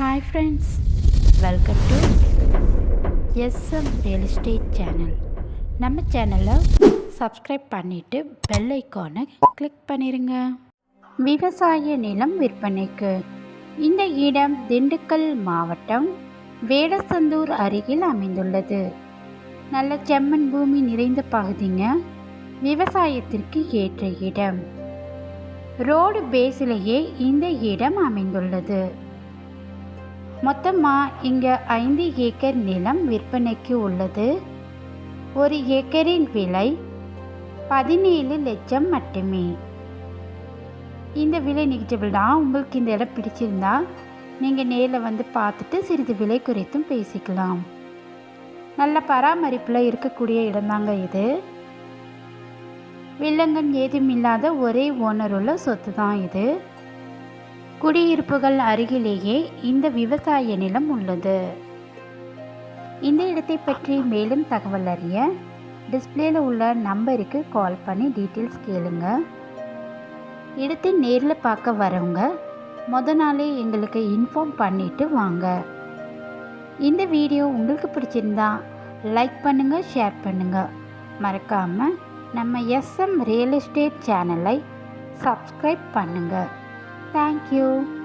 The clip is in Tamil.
Hi friends welcome to SM real estate channel நம்ம சேனலை சப்ஸ்கிரைப் பண்ணிவிட்டு பெல் ஐக்கானை கிளிக் பண்ணிடுங்க விவசாய நிலம் விற்பனைக்கு. இந்த இடம் திண்டுக்கல் மாவட்டம் வேடசந்தூர் அருகில் அமைந்துள்ளது. நல்ல செம்மண் பூமி நிறைந்த பகுதிங்க. விவசாயத்திற்கு ஏற்ற இடம். ரோடு பேஸிலேயே இந்த இடம் அமைந்துள்ளது. மொத்தமாக இங்கே ஐந்து ஏக்கர் நிலம் விற்பனைக்கு உள்ளது. ஒரு ஏக்கரின் விலை பதினேழு லட்சம் மட்டுமே. இந்த விலை நெகிட்டபிள் தான். உங்களுக்கு இந்த இடம் பிடிச்சிருந்தா நீங்கள் நேரில் வந்து பார்த்துட்டு சிறிது விலை குறித்தும் பேசிக்கலாம். நல்ல பராமரிப்பில் இருக்கக்கூடிய இடம்தாங்க இது. வில்லங்கம் ஏதும் இல்லாத ஒரே ஓனருள்ள சொத்து தான் இது. குடியிருப்புகள் அருகிலேயே இந்த விவசாய நிலம் உள்ளது. இந்த இடத்தை பற்றி மேலும் தகவல் அறிய டிஸ்பிளேல உள்ள நம்பருக்கு கால் பண்ணி டீட்டெயில்ஸ் கேளுங்க. இடத்தை நேரில் பார்க்க வரவங்க முத நாளே எங்களுக்கு இன்ஃபார்ம் பண்ணிட்டு வாங்க. இந்த வீடியோ உங்களுக்கு பிடிச்சிருந்தா லைக் பண்ணுங்கள் ஷேர் பண்ணுங்கள் மறக்காமல் நம்ம எஸ்எம் ரியல் எஸ்டேட் சேனலை சப்ஸ்கிரைப் பண்ணுங்கள் Thank you.